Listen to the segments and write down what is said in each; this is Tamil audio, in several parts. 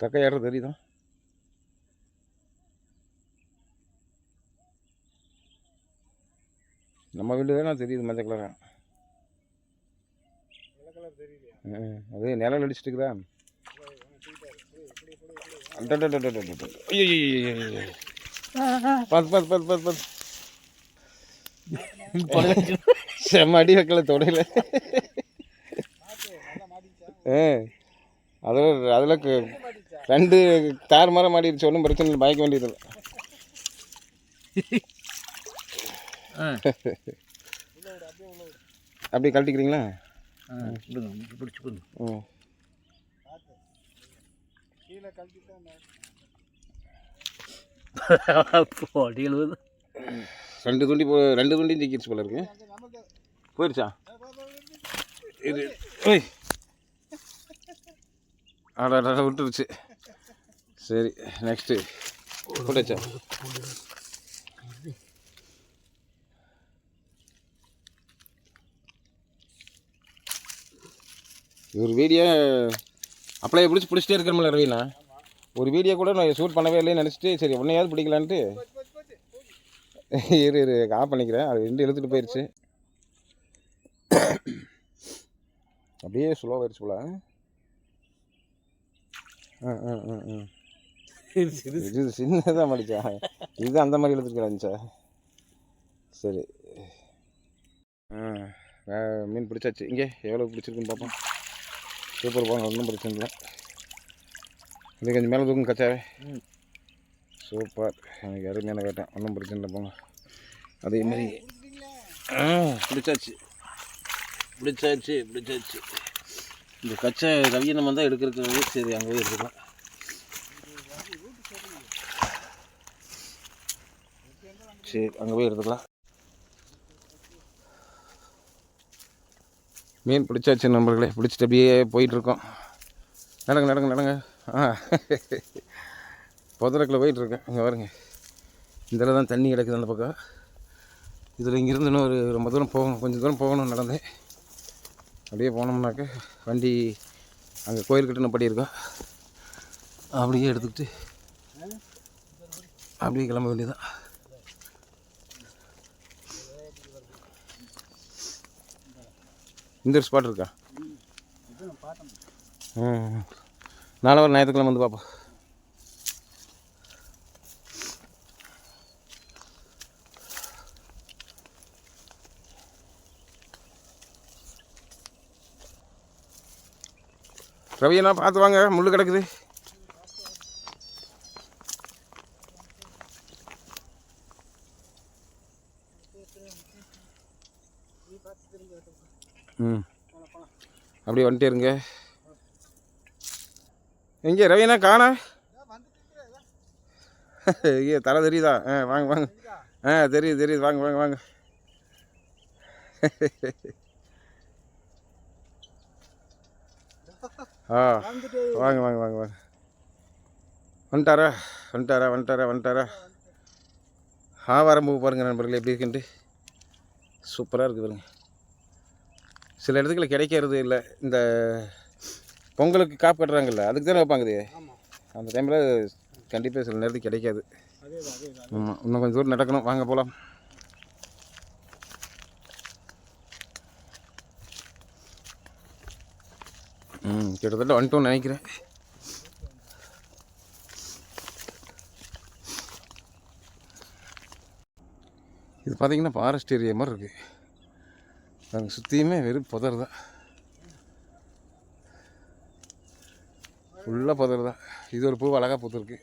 தக்க ஏற தெரியுதா நம்ம வீடு தானே தெரியுது மஞ்சள் கலராக வெள்ளை கலர் தெரியலையா ம், அது நிழல் அடிச்சிட்டு இருக்குதா அடடடடடடட. ஐயோ, ஐயோ, ஐயோ, ஐயோ, ஐயோ. பார்த்து பார்த்து பார்த்து பார்த்து பார்த்து செம்ம அடி வைக்கல தொடையில நல்லா ஆ அதில் அதில் மாட்டிச்சா ரெண்டு தார் மரம் மாட்டிடுச்சு ஒன்றும் பிரச்சனை இல்லை. பயக்க வேண்டியதில்லை அப்படியே கழட்டிக்கிறீங்களா? பிடிச்சி ரெண்டு துண்டி போ ரெண்டு துண்டியும் தூக்கிடுச்சு போல இருக்கு. போயிடுச்சா. இது ஓய். அட விட்டுருச்சு. சரி நெக்ஸ்ட்டு போட்டாச்சா? ஒரு வீடியோ அப்படியே பிடிச்சி பிடிச்சிட்டே இருக்கிறோம்ல ரவீனா. ஒரு வீடியோ கூட நான் ஷூட் பண்ணவே இல்லைன்னு நினச்சிட்டு சரி ஒன்றையாவது பிடிக்கலான்ட்டு. இரு இரு ஆஃப் பண்ணிக்கிறேன். அது ரெண்டு இழுத்துட்டு போயிடுச்சு அப்படியே ஸ்லோவாகிடுச்சு போல. இது சின்னதாக மாடிச்சா? இது அந்த மாதிரி இழுத்துக்கிறாச்சா சரி. ஆ வே- மீன் பிடிச்சாச்சு. இங்கே எவ்வளோ பிடிச்சிருக்குன்னு பார்ப்போம். சூப்பர் போங்க ஒன்றும் பிரச்சனை இல்லை. இது கொஞ்சம் மேலே தூக்கும் கச்சாவே. சூப்பர் எனக்கு அருமையான கேட்டேன் ஒன்றும் பிரச்சனை இல்லை போங்க. மாதிரி? ஆ பிடிச்சாச்சு. பிடிச்சாச்சு பிடிச்சாச்சு. இந்த கச்சை கவியனம் வந்தால் எடுக்கிறது சரி அங்கே போய் எடுத்துக்கலாம். சரி அங்கே போய் எடுத்துக்கலாம். மீன் பிடிச்சாச்சு நண்பர்களே பிடிச்சிட்டு அப்படியே போயிட்டுருக்கோம். நடங்க நடங்க நடங்க. ஆ. புதரக்கில் போயிட்டுருக்கேன். இங்கே பாருங்க. இதில் தான் தண்ணி கிடக்குது அந்த பக்கம். இதில் இங்கேருந்து இன்னும் ஒரு ரொம்ப தூரம் போகணும் கொஞ்சம் தூரம் போகணும் நடந்தேன் அப்படியே போனோம்னாக்க வண்டி அங்கே கோயில் கட்டின படி இருக்கா அப்படியே எடுத்துக்கிட்டு அப்படியே கிளம்ப வேண்டியதான் இந்த ஸ்பாட் இருக்கா? ம். நாளை ஒரு ஞாயிற்றுக்கிழமை வந்து பார்ப்போம். ரவியண்ணா பார்த்து வாங்க முள் கிடக்குது. ம். அப்படியே வந்துட்டே இருங்க. எங்கே ரவினா காணா? ஏன் ஐயோ தலை தெரியுதா? ஆ வாங்க வாங்க. ஆ தெரியுது தெரியுது. வாங்க வாங்க வாங்க. ஆ. வாங்க வாங்க வாங்க வாங்க. வந்துட்டாரா? வந்துட்டாரா? வந்துட்டாரா? வந்துட்டாரா? ஆவாரம் பூ பாருங்க நண்பர்களே. எப்படி இருக்குன்ட்டு? சூப்பராக இருக்குது பாருங்க. சில இடத்துக்குள்ள கிடைக்கிறது இல்லை. இந்த பொங்கலுக்கு காப்பு கட்டுறாங்கல்ல அதுக்கு தானே வைப்பாங்க இது? அந்த டைமில் கண்டிப்பாக சில நேரத்துக்கு கிடைக்காது. ஆமாம் இன்னும் கொஞ்சம் தூரம் நடக்கணும். வாங்க போகலாம் ம் கிட்டத்தட்ட வந்துட்டோம் நினைக்கிறேன். இது பார்த்தீங்கன்னா ஃபாரஸ்ட் ஏரியா மாதிரி இருக்குது நாங்கள் சுற்றியுமே வெறும் புதர் தான். ஃபுல்லாக புதர் தான். இது ஒரு பூ அழகாக பூத்துருக்கு.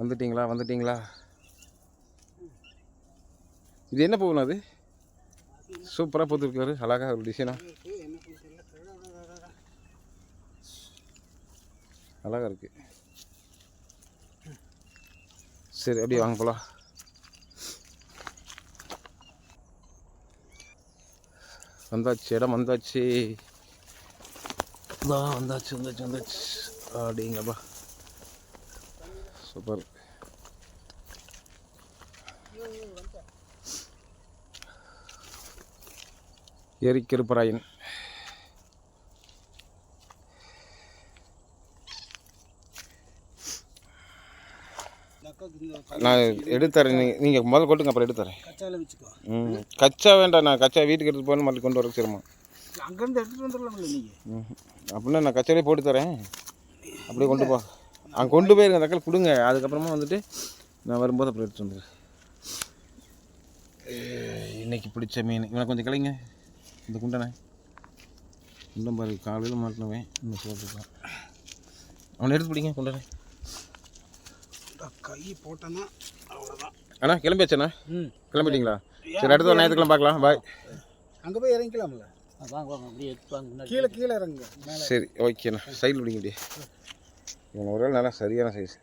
வந்துட்டீங்களா? வந்துட்டீங்களா? இது என்ன பூவுண்ணா அது? சூப்பராக பூத்துருக்காரு. அழகாக ஒரு டிசைனாக இருக்கு, என்ன பண்ண தெரியல அழகாக இருக்குது சரி அப்படியே வாங்க போகலாம் வந்தாச்சு இடம் வந்தாச்சு. தான் வந்தாச்சு வந்தாச்சு வந்தாச்சு. அப்படிங்கப்பா. சூப்பர். ஏரிக்கருப்பராயன். நான் எடுத்துறேன் நீங்கள் நீங்கள் முதல்ல கொட்டுங்க அப்புறம் எடுத்துறேன் கச்சால வச்சுக்கோ. ம். கச்சா வேண்டாம் நான் கச்சா வீட்டுக்கு எடுத்து போகணும் மறுபடியும் கொண்டு வர சிரமம் அங்கேருந்து எடுத்துகிட்டு வந்துடலாம்ல நீங்கள் அப்படின்னா நான் கச்சாலே போட்டு தரேன். அப்படியே கொண்டு போ. அங்கே கொண்டு போயிருங்க தக்காளி கொடுங்க. அதுக்கப்புறமா வந்துட்டு நான் வரும்போது அப்புறம் எடுத்து வந்துடுறேன். ஏய், இன்னைக்கு பிடிச்ச மீன். இவனை கொஞ்சம் கிளைங்க இந்த குண்டனை. குண்டம் பாரு காலையில் மாட்டினவன். இன்னும் போட்டுருக்கான். அவனை எடுத்து பிடிங்க குண்டனை கை போட்டேன்னா அவ்வளோதான் அண்ணா கிளம்பியாச்சண்ணா? ம். கிளம்பிட்டீங்களா? சரி அடுத்த ஞாயிற்றுக்கிழமை பார்க்கலாம். பாய். அங்கே போய் இறங்கிக்கலாம்ல? வாங்க வாங்க அப்படியே எடுத்து வாங்க முன்னாடி கீழே கீழே இறங்குங்க மேலே. சரி ஓகேண்ணா. சைடில் பிடிங்க அப்படியே. இவன் ஒரு நல்லா சரியான சைஸ்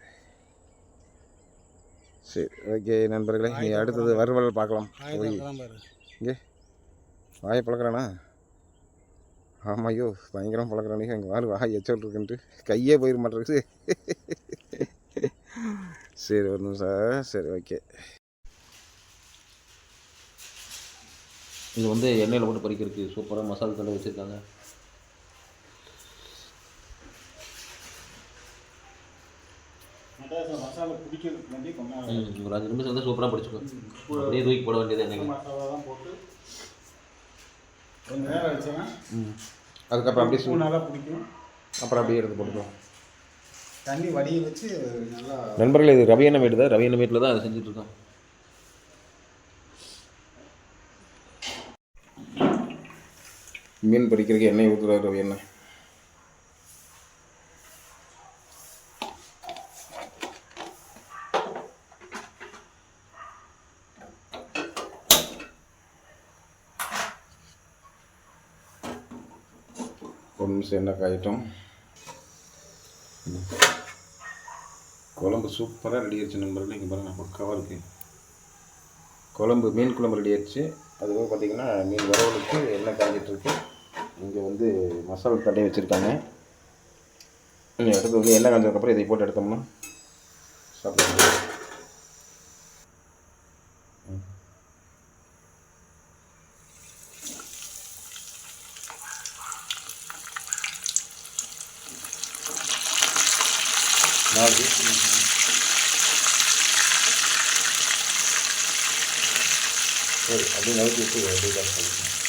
சரி ஓகே நண்பர்களே நீ அடுத்தது வறுவல் பார்க்கலாம். போய். தான் பாரு? இங்கே. வாயை பழக்கிறானா ஆமாம் ஐயோ பயங்கரமாக பழக்கிறானே எங்கள் வாரு வாய் எச்சல் இருக்குன்ட்டு. கையே போயிட மாட்டேங்குது. சரி ஒரு நிமிஷம் சரி ஓகே இது வந்து எண்ணெயில் போட்டு பொரிக்கிறதுக்கு சூப்பராக மசாலா தடவை வச்சுருக்காங்க ஒரு அஞ்சு நிமிஷம் வந்து சூப்பராக பிடிச்சிக்கோ அப்படியே தூக்கி போட வேண்டியது ம் அதுக்கப்புறம் அப்படியே அப்புறம் அப்படியே எடுத்து போட்டுக்கலாம் தண்ணி வடிய வச்சு நல்லா நண்பர்களே இது ரவி அண்ணன் வீடு தான். ரவி அண்ணன் வீட்டில் தான் அதை செஞ்சுட்ருக்கோம் மீன் பிடிக்கிறதுக்கு எண்ணெய் ஊற்றுறாரு ரவி எண்ணெய் ஒரு நிமிஷம் என்ன காயிட்டோம் குழம்பு சூப்பராக ரெடி ஆயிடுச்சு நண்பர்களே. இங்கே பாருங்கள் பக்காவாக இருக்குது குழம்பு மீன் குழம்பு ரெடி ஆயிடுச்சு. அதுபோக பார்த்தீங்கன்னா மீன் வரவலுக்கு எண்ணெய் காஞ்சிட்ருக்கு இங்கே வந்து மசாலா தடவி வச்சுருக்காங்க. எடுத்து வந்து எண்ணெய் காஞ்சதுக்கப்புறம் இதை போட்டு எடுத்தோம்னா சாப்பிடலாம். சரி அப்படியே நறுக்கி விட்டு அப்படியே கட் பண்ணிக்கலாம்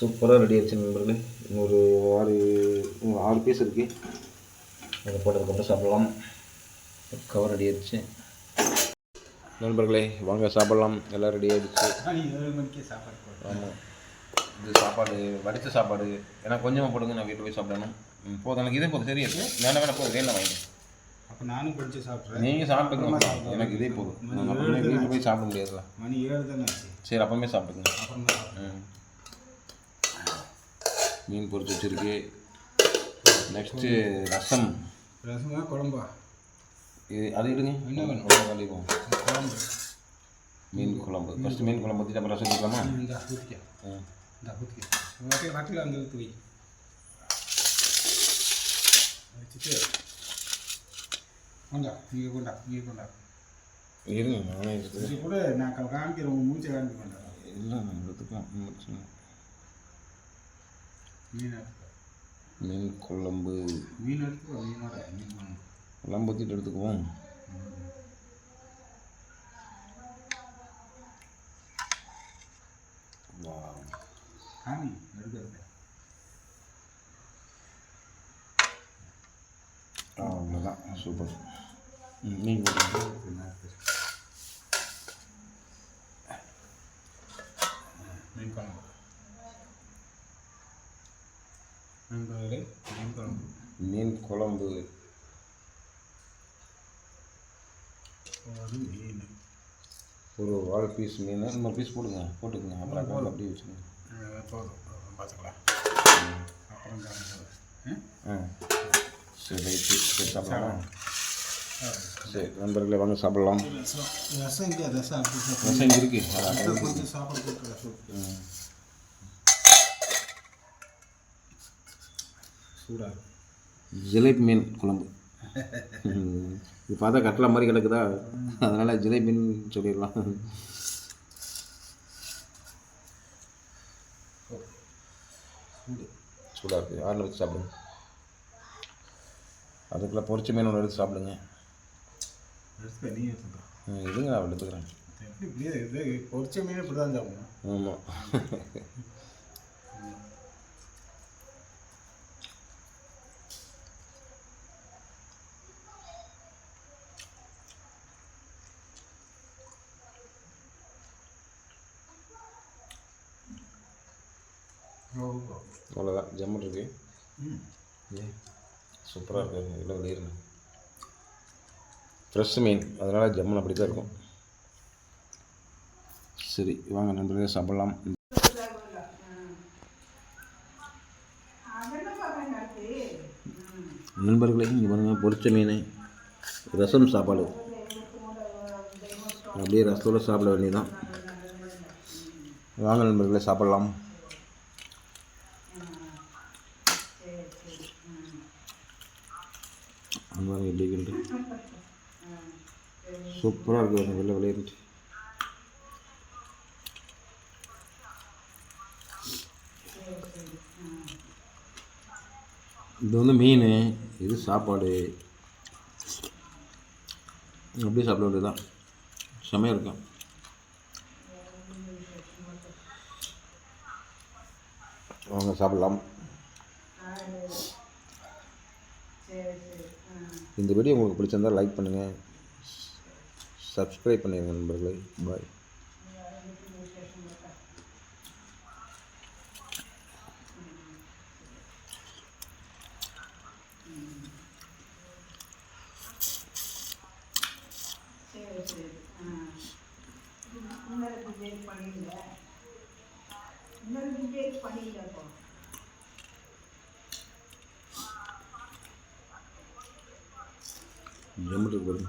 சூப்பராக ரெடி ஆயிடுச்சு நண்பர்களே. இன்னொரு ஆறு ஆறு பீஸ் இருக்குது அதை போட்டதுக்கப்புறம் சாப்பிடலாம். கவர் ரெடி ஆயிடுச்சு. நண்பர்களே வாங்க சாப்பிடலாம். எல்லாம் ரெடி போடுறேன் ஆமாம் இது சாப்பாடு வடித்த சாப்பாடு. ஏன்னா கொஞ்சமாக போடுங்க நான் வீட்டில் போய் சாப்பிடணும். ம், போதும். எனக்கு இதே போதும். சரியா இருக்கு. வேணா வேணா போதும். வேணா வாங்கிட்டு அப்போ நானும் கொஞ்சம் சாப்பிட்றேன். நீங்கள் சாப்பிட்டுங்க எனக்கு இதே போதும். நான் அப்புறமே வீட்டில் போய் சாப்பிட முடியாதுல்ல. மணி ஏழு தானே ஆச்சு. சரி அப்பவுமே சாப்பிட்டுங்க அப்புறம் ம். மீன் பொரிச்சு வச்சிருக்கு. நெக்ஸ்ட்டு ரசம். ரசமா குழம்பா? இது அது இடுங்க என்ன வேணும்? கழிவோம் குழம்பு. மீன் குழம்பு. ஃபஸ்ட்டு மீன் குழம்பு ஊற்றிட்டு அப்புறம் ரசம் வைக்கலாமா இந்த ஊற்றிக்க இந்த ஊற்றி வச்சுட்டு கொண்டா நீங்கள் கொண்டா இருங்க நானே கூட நான் காமிக்கிறேன் மூச்சை காமிக்க கொண்டா. இல்லை நான் எடுத்துக்கலாம் பிரச்சனை. மீன் குழம்பு. மீன் எடுத்துக்கோ மீனோட மீன் குழம்பு. ஊற்றிட்டு எடுத்துக்குவோம். காமி எடுக்கிறது அவ்வளோதான் சூப்பர். நீங்கள் மீன் குழம்பு நண்பர்களே மீன் குழம்பு மீன் குழம்பு. ஒரு மீன். ஒரு வாழை பீஸ் மீன். இன்னொரு பீஸ் போடுங்க. போட்டுக்குங்க. அப்புறம் அக்கௌண்ட் அப்படியே வச்சுக்கோங்க. போதும். பார்த்துக்கலாம். அப்புறம். ஆ. சரி ரைட்டு. சரி சாப்பிடலாமா? சரி நண்பர்களே வாங்க சாப்பிடலாம். ரசம் இங்கே ரசம் ரசம் இங்கே இருக்கு. ரசம் கொஞ்சம் சாப்பாடு போட்டு ரசம் சூடாக ஜிலேபி மீன் குழம்பு. இது பார்த்தா கட்டளை மாதிரி கிடக்குதா? அதனால் ஜிலேபி மீன் சொல்லிடலாம். சூடு சூடாக இருக்குது ஆறில் வச்சு சாப்பிடுங்க. அதுக்குள்ளே பொரிச்ச மீன் ஒன்று எடுத்து சாப்பிடுங்க. இதுங்க நான் எடுத்துக்கிறேன். பொரிச்ச மீன் இப்படி தான் சாப்பிடணும். ஆமாம் அவ்வளோதான் ஜம்மன் இருக்கு. சூப்பராக இருக்குது எவ்வளோ வெளியிருந்தேன் ஃப்ரெஷ் மீன் அதனால் ஜம்மன் அப்படி தான் இருக்கும். சரி வாங்க நண்பர்களே சாப்பிட்லாம். நண்பர்களே இங்கே பாருங்க பொரிச்ச மீன். ரசம் சாப்பாடு. அப்படியே ரசத்தோடு சாப்பிட வேண்டியதுதான். வாங்க நண்பர்களே சாப்பிட்லாம் அந்த மாதிரி எப்படி இருக்குன்ட்டு சூப்பராக இருக்குது பாருங்க வெள்ளை விளையாண்டு இது வந்து மீன் இது சாப்பாடு. அப்படியே சாப்பிட வேண்டியதுதான். செம்மையாக இருக்கும். வாங்க சாப்பிடலாம். இந்த வீடியோ உங்களுக்கு பிடிச்சிருந்தா லைக் பண்ணுங்கள் சப்ஸ்கிரைப் பண்ணிடுங்க நண்பர்களே. பாய் ஜம்முட்டு பாருங்க